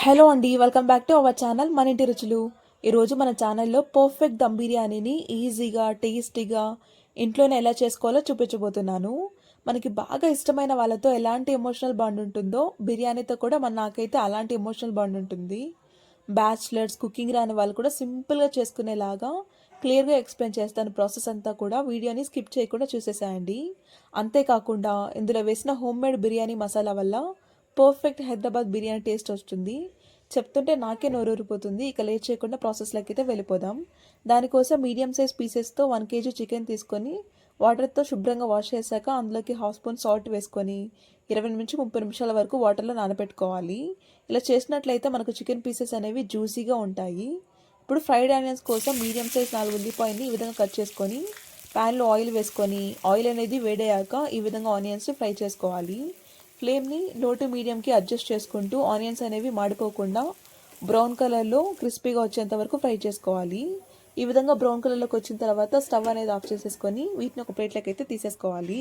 Hello అండి welcome back to our channel మన ఇంటి రుచులు ఈరోజు మన ఛానల్లో పర్ఫెక్ట్ దమ్ బిర్యానీని ఈజీగా టేస్టీగా ఇంట్లోనే ఎలా చేసుకోవాలో చూపించబోతున్నాను. మనకి బాగా ఇష్టమైన వాళ్ళతో ఎలాంటి ఎమోషనల్ బాండ్ ఉంటుందో బిర్యానీతో కూడా మన నాకైతే అలాంటి ఎమోషనల్ బాండ్ ఉంటుంది. బ్యాచిలర్స్ కుకింగ్ రాని వాళ్ళు కూడా సింపుల్గా చేసుకునేలాగా క్లియర్గా ఎక్స్ప్లెయిన్ చేస్తాను ప్రాసెస్ అంతా కూడా వీడియోని స్కిప్ చేయకుండా చూసేసాయండి. అంతేకాకుండా ఇందులో వేసిన హోమ్ మేడ్ బిర్యానీ మసాలా వల్ల పర్ఫెక్ట్ హైదరాబాద్ బిర్యానీ టేస్ట్ వస్తుంది. చెప్తుంటే నాకే నోరూరిపోతుంది. ఇక లేట్ చేయకుండా ప్రాసెస్లోకి అయితే వెళ్ళిపోదాం. దానికోసం మీడియం సైజ్ పీసెస్తో వన్ కేజీ చికెన్ తీసుకొని వాటర్తో శుభ్రంగా వాష్ చేశాక అందులోకి హాఫ్ స్పూన్ సాల్ట్ వేసుకొని ఇరవై నుంచి ముప్పై నిమిషాల వరకు వాటర్లో నానబెట్టుకోవాలి. ఇలా చేసినట్లయితే మనకు చికెన్ పీసెస్ అనేవి జ్యూసీగా ఉంటాయి. ఇప్పుడు ఫ్రైడ్ ఆనియన్స్ కోసం మీడియం సైజ్ నాలుగు ఉల్లిపాయని ఈ విధంగా కట్ చేసుకొని ప్యాన్లో ఆయిల్ వేసుకొని ఆయిల్ అనేది వేడయ్యాక ఈ విధంగా ఆనియన్స్ ఫ్రై చేసుకోవాలి. ఫ్లేమ్ని లో టు మీడియంకి అడ్జస్ట్ చేసుకుంటూ ఆనియన్స్ అనేవి మాడిపోకుండా బ్రౌన్ కలర్లో క్రిస్పీగా వచ్చేంత వరకు ఫ్రై చేసుకోవాలి. ఈ విధంగా బ్రౌన్ కలర్లోకి వచ్చిన తర్వాత స్టవ్ అనేది ఆఫ్ చేసేసుకొని వీటిని ఒక ప్లేట్లోకి అయితే తీసేసుకోవాలి.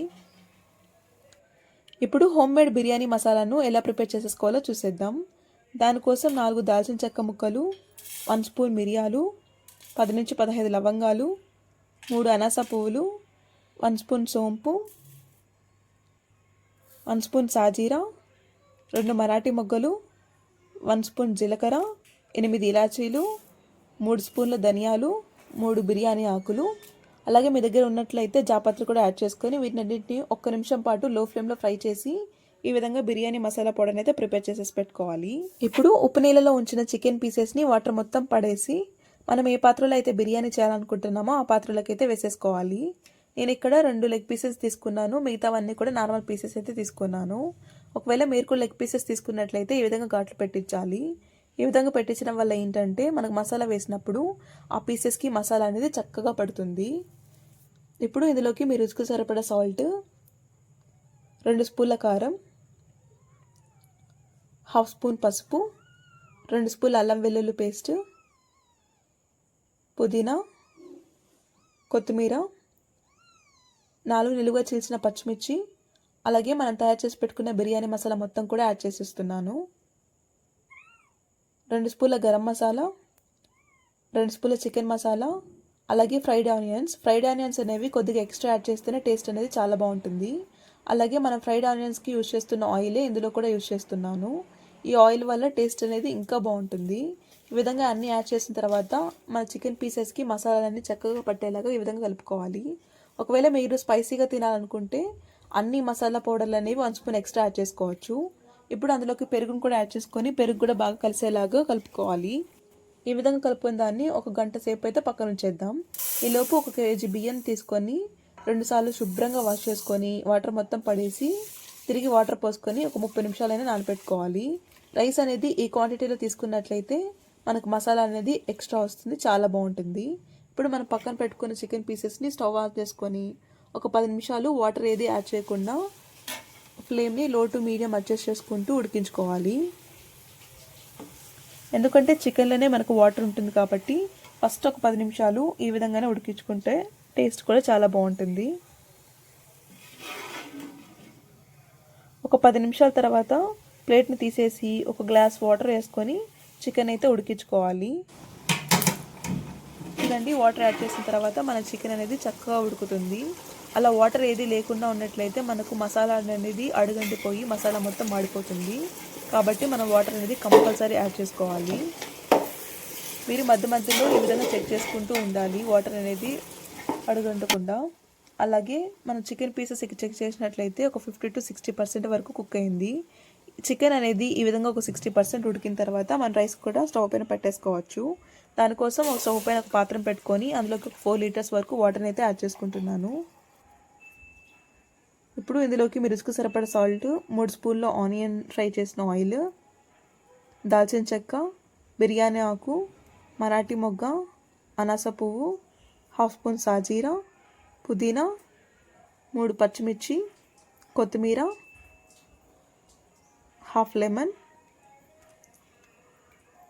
ఇప్పుడు హోమ్ మేడ్ బిర్యానీ మసాలాను ఎలా ప్రిపేర్ చేసేసుకోవాలో చూసేద్దాం. దానికోసం నాలుగు దాల్చిన చెక్క ముక్కలు వన్ స్పూన్ మిరియాలు పది నుంచి పదహైదు లవంగాలు మూడు అనాస పువ్వులు వన్ స్పూన్ సోంపు వన్ స్పూన్ సాజీరా రెండు మరాఠీ మొగ్గలు వన్ స్పూన్ జీలకర్ర ఎనిమిది ఇలాచీలు మూడు స్పూన్ల ధనియాలు మూడు బిర్యానీ ఆకులు. అలాగే మీ దగ్గర ఉన్నట్లయితే జాపత్రి కూడా యాడ్ చేసుకొని వీటినన్నింటినీ ఒక్క నిమిషం పాటు లో ఫ్లేమ్లో ఫ్రై చేసి ఈ విధంగా బిర్యానీ మసాలా పౌడర్ని అయితే ప్రిపేర్ చేసేసి పెట్టుకోవాలి. ఇప్పుడు ఉప్పు నీళ్ళలో ఉంచిన చికెన్ పీసెస్ని వాటర్ మొత్తం పడేసి మనం ఏ పాత్రలో అయితే బిర్యానీ చేయాలనుకుంటున్నామో ఆ పాత్రలోకి అయితే వేసేసుకోవాలి. నేను ఇక్కడ రెండు లెగ్ పీసెస్ తీసుకున్నాను. మిగతావన్నీ కూడా నార్మల్ పీసెస్ అయితే తీసుకున్నాను. ఒకవేళ మీరు కూడా లెగ్ పీసెస్ తీసుకున్నట్లయితే ఈ విధంగా ఘాట్లు పెట్టించాలి. ఈ విధంగా పెట్టించడం వల్ల ఏంటంటే మనకు మసాలా వేసినప్పుడు ఆ పీసెస్కి మసాలా అనేది చక్కగా పడుతుంది. ఇప్పుడు ఇందులోకి మీ రుచికి సరిపడా సాల్ట్ రెండు స్పూన్ల కారం హాఫ్ స్పూన్ పసుపు రెండు స్పూన్ల అల్లం వెల్లుల్లి పేస్ట్ పుదీనా కొత్తిమీర నాలుగు నిలువుగా చీల్చిన పచ్చిమిర్చి అలాగే మనం తయారు చేసి పెట్టుకున్న బిర్యానీ మసాలా మొత్తం కూడా యాడ్ చేసిస్తున్నాను. రెండు స్పూన్ల గరం మసాలా రెండు స్పూన్ల చికెన్ మసాలా అలాగే ఫ్రైడ్ ఆనియన్స్. ఫ్రైడ్ ఆనియన్స్ అనేవి కొద్దిగా ఎక్స్ట్రా యాడ్ చేస్తేనే టేస్ట్ అనేది చాలా బాగుంటుంది. అలాగే మనం ఫ్రైడ్ ఆనియన్స్కి యూజ్ చేస్తున్న ఆయిలే ఇందులో కూడా యూజ్ చేస్తున్నాను. ఈ ఆయిల్ వల్ల టేస్ట్ అనేది ఇంకా బాగుంటుంది. ఈ విధంగా అన్నీ యాడ్ చేసిన తర్వాత మన చికెన్ పీసెస్కి మసాలాలన్నీ చక్కగా పట్టేలాగా ఈ విధంగా కలుపుకోవాలి. ఒకవేళ మీరు స్పైసీగా తినాలనుకుంటే అన్ని మసాలా పౌడర్లు అనేవి వన్ స్పూన్ ఎక్స్ట్రా యాడ్ చేసుకోవచ్చు. ఇప్పుడు అందులోకి పెరుగును కూడా యాడ్ చేసుకొని పెరుగు కూడా బాగా కలిసేలాగా కలుపుకోవాలి. ఈ విధంగా కలుపుకున్న దాన్ని ఒక గంట సేపు అయితే పక్కన ఉంచేద్దాం. ఈలోపు ఒక కేజీ బియ్యం తీసుకొని రెండుసార్లు శుభ్రంగా వాష్ చేసుకొని వాటర్ మొత్తం పడేసి తిరిగి వాటర్ పోసుకొని ఒక ముప్పై నిమిషాలైనా నానబెట్టుకోవాలి. రైస్ అనేది ఈ క్వాంటిటీలో తీసుకున్నట్లయితే మనకు మసాలా అనేది ఎక్స్ట్రా వస్తుంది చాలా బాగుంటుంది. ఇప్పుడు మనం పక్కన పెట్టుకున్న చికెన్ పీసెస్ని స్టవ్ ఆఫ్ చేసుకొని ఒక పది నిమిషాలు వాటర్ ఏది యాడ్ చేయకుండా ఫ్లేమ్ని లో టు మీడియం అడ్జస్ట్ చేసుకుంటూ ఉడికించుకోవాలి. ఎందుకంటే చికెన్లోనే మనకు వాటర్ ఉంటుంది కాబట్టి ఫస్ట్ ఒక పది నిమిషాలు ఈ విధంగానే ఉడికించుకుంటే టేస్ట్ కూడా చాలా బాగుంటుంది. ఒక పది నిమిషాల తర్వాత ప్లేట్ని తీసేసి ఒక గ్లాస్ వాటర్ వేసుకొని చికెన్ అయితే ఉడికించుకోవాలి. చూడండి వాటర్ యాడ్ చేసిన తర్వాత మన చికెన్ అనేది చక్కగా ఉడుకుతుంది. అలా వాటర్ ఏది లేకుండా ఉన్నట్లయితే మనకు మసాలా అనేది అడుగంటిపోయి మసాలా మొత్తం మాడిపోతుంది. కాబట్టి మనం వాటర్ అనేది కంపల్సరీ యాడ్ చేసుకోవాలి. మీరు మధ్య మధ్యలో ఈ విధంగా చెక్ చేసుకుంటూ ఉండాలి వాటర్ అనేది అడుగంటకుండా. అలాగే మనం చికెన్ పీసెస్ చెక్ చేసినట్లయితే ఒక ఫిఫ్టీ టు సిక్స్టీ పర్సెంట్ వరకు కుక్ అయింది. చికెన్ అనేది ఈ విధంగా ఒక సిక్స్టీ పర్సెంట్ ఉడికిన తర్వాత మనం రైస్ కూడా స్టవ్ పైన పెట్టేసుకోవచ్చు. దానికోసం ఒక స్టవ్ పైన ఒక పాత్రం పెట్టుకొని అందులోకి ఒక ఫోర్ లీటర్స్ వరకు వాటర్ని అయితే యాడ్ చేసుకుంటున్నాను. ఇప్పుడు ఇందులోకి మిరుసుకు సరిపడ సాల్ట్ మూడు స్పూన్లో ఆనియన్ ఫ్రై చేసిన ఆయిల్ దాల్చిన చెక్క బిర్యానీ ఆకు మరాఠీ మొగ్గ అనాస పువ్వు హాఫ్ స్పూన్ సాజీరా పుదీనా మూడు పచ్చిమిర్చి కొత్తిమీర హాఫ్ లెమన్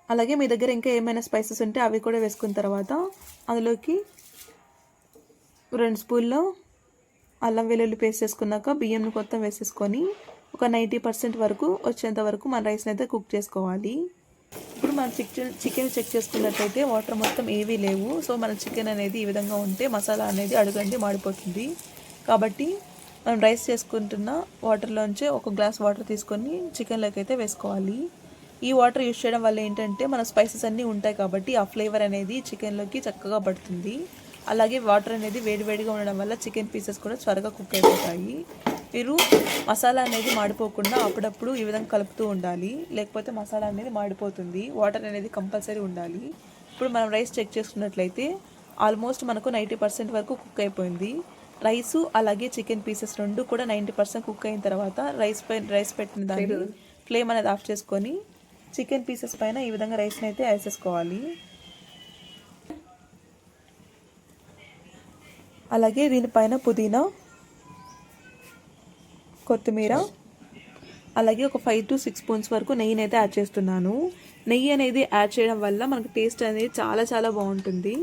అలాగే మీ దగ్గర ఇంకా ఏమైనా స్పైసెస్ ఉంటే అవి కూడా వేసుకున్న తర్వాత అందులోకి రెండు స్పూన్లో అల్లం వెల్లుల్లి పేస్ట్ చేసుకున్నాక బియ్యంని మొత్తం వేసేసుకొని ఒక నైంటీ పర్సెంట్ వరకు వచ్చేంత వరకు మన రైస్ని అయితే కుక్ చేసుకోవాలి. ఇప్పుడు మనం చికెన్ చికెన్ చెక్ చేసుకున్నట్లయితే వాటర్ మొత్తం ఏవీ లేవు. సో మన చికెన్ అనేది ఈ విధంగా ఉంటే మసాలా అనేది అడుగండి మాడిపోతుంది. కాబట్టి మనం రైస్ చేసుకుంటున్న వాటర్లోంచి ఒక గ్లాస్ వాటర్ తీసుకొని చికెన్లోకి అయితే వేసుకోవాలి. ఈ వాటర్ యూస్ చేయడం వల్ల ఏంటంటే మన స్పైసెస్ అన్నీ ఉంటాయి కాబట్టి ఆ ఫ్లేవర్ అనేది చికెన్లోకి చక్కగా పడుతుంది. అలాగే వాటర్ అనేది వేడివేడిగా ఉండడం వల్ల చికెన్ పీసెస్ కూడా త్వరగా కుక్ అయిపోతాయి. మీరు మసాలా అనేది మాడిపోకుండా అప్పుడప్పుడు ఈ విధంగా కలుపుతూ ఉండాలి. లేకపోతే మసాలా అనేది మాడిపోతుంది. వాటర్ అనేది కంపల్సరీ ఉండాలి. ఇప్పుడు మనం రైస్ చెక్ చేసుకున్నట్లయితే ఆల్మోస్ట్ మనకు నైంటీ పర్సెంట్ వరకు కుక్ అయిపోయింది. రైస్ అలాగే చికెన్ పీసెస్ రెండు కూడా నైంటీ పర్సెంట్ కుక్ అయిన తర్వాత రైస్ పై రైస్ పెట్టిన దాన్ని ఫ్లేమ్ అనేది ఆఫ్ చేసుకొని చికెన్ పీసెస్ పైన ఈ విధంగా రైస్ని అయితే వేసేసుకోవాలి అలాగే దీనిపైన పుదీనా కొత్తిమీర అలాగే ఒక ఫైవ్ టు సిక్స్ స్పూన్స్ వరకు నెయ్యిని అయితే యాడ్ చేస్తున్నాను. నెయ్యి అనేది యాడ్ చేయడం వల్ల మనకు టేస్ట్ అనేది చాలా చాలా బాగుంటుంది.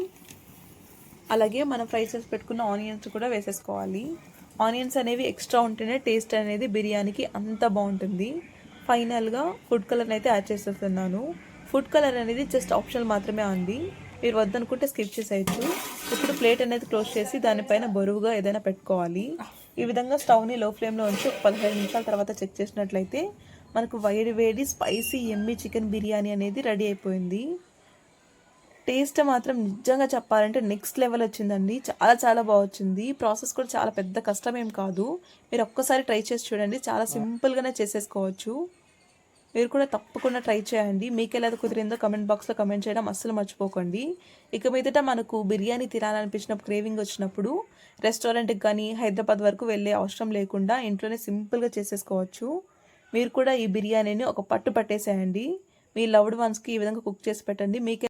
అలాగే మనం ఫ్రై చేసి పెట్టుకున్న ఆనియన్స్ కూడా వేసేసుకోవాలి. ఆనియన్స్ అనేవి ఎక్స్ట్రా ఉంటేనే టేస్ట్ అనేది బిర్యానీకి అంత బాగుంటుంది. ఫైనల్గా ఫుడ్ కలర్ని అయితే యాడ్ చేసేస్తున్నాను. ఫుడ్ కలర్ అనేది జస్ట్ ఆప్షనల్ మాత్రమే ఉంది. మీరు వద్దనుకుంటే స్కిప్ చేసేయచ్చు. ఇప్పుడు ప్లేట్ అనేది క్లోజ్ చేసి దానిపైన బరువుగా ఏదైనా పెట్టుకోవాలి. ఈ విధంగా స్టవ్ని లో ఫ్లేమ్లో ఉంచి ఒక పదిహేను నిమిషాల తర్వాత చెక్ చేసినట్లయితే మనకు వేడి వేడి స్పైసీ ఎమ్మి చికెన్ బిర్యానీ అనేది రెడీ అయిపోయింది. టేస్ట్ మాత్రం నిజంగా చెప్పాలంటే నెక్స్ట్ లెవెల్ వచ్చిందండి. చాలా చాలా బాగా వచ్చింది. ప్రాసెస్ కూడా చాలా పెద్ద కష్టం ఏం కాదు. మీరు ఒక్కసారి ట్రై చేసి చూడండి. చాలా సింపుల్గానే చేసేసుకోవచ్చు. మీరు కూడా తప్పకుండా ట్రై చేయండి. మీకు ఎలా కుదిరిందో కమెంట్ బాక్స్లో కమెంట్ చేయడం అస్సలు మర్చిపోకండి. ఇక మీదట మనకు బిర్యానీ తినాలనిపించినప్పుడు క్రేవింగ్ వచ్చినప్పుడు రెస్టారెంట్కి కానీ హైదరాబాద్ వరకు వెళ్ళే అవసరం లేకుండా ఇంట్లోనే సింపుల్గా చేసేసుకోవచ్చు. మీరు కూడా ఈ బిర్యానీని ఒక పట్టు పట్టేసేయండి. మీ లవ్డ్ వన్స్కి ఈ విధంగా కుక్ చేసి పెట్టండి. మీకే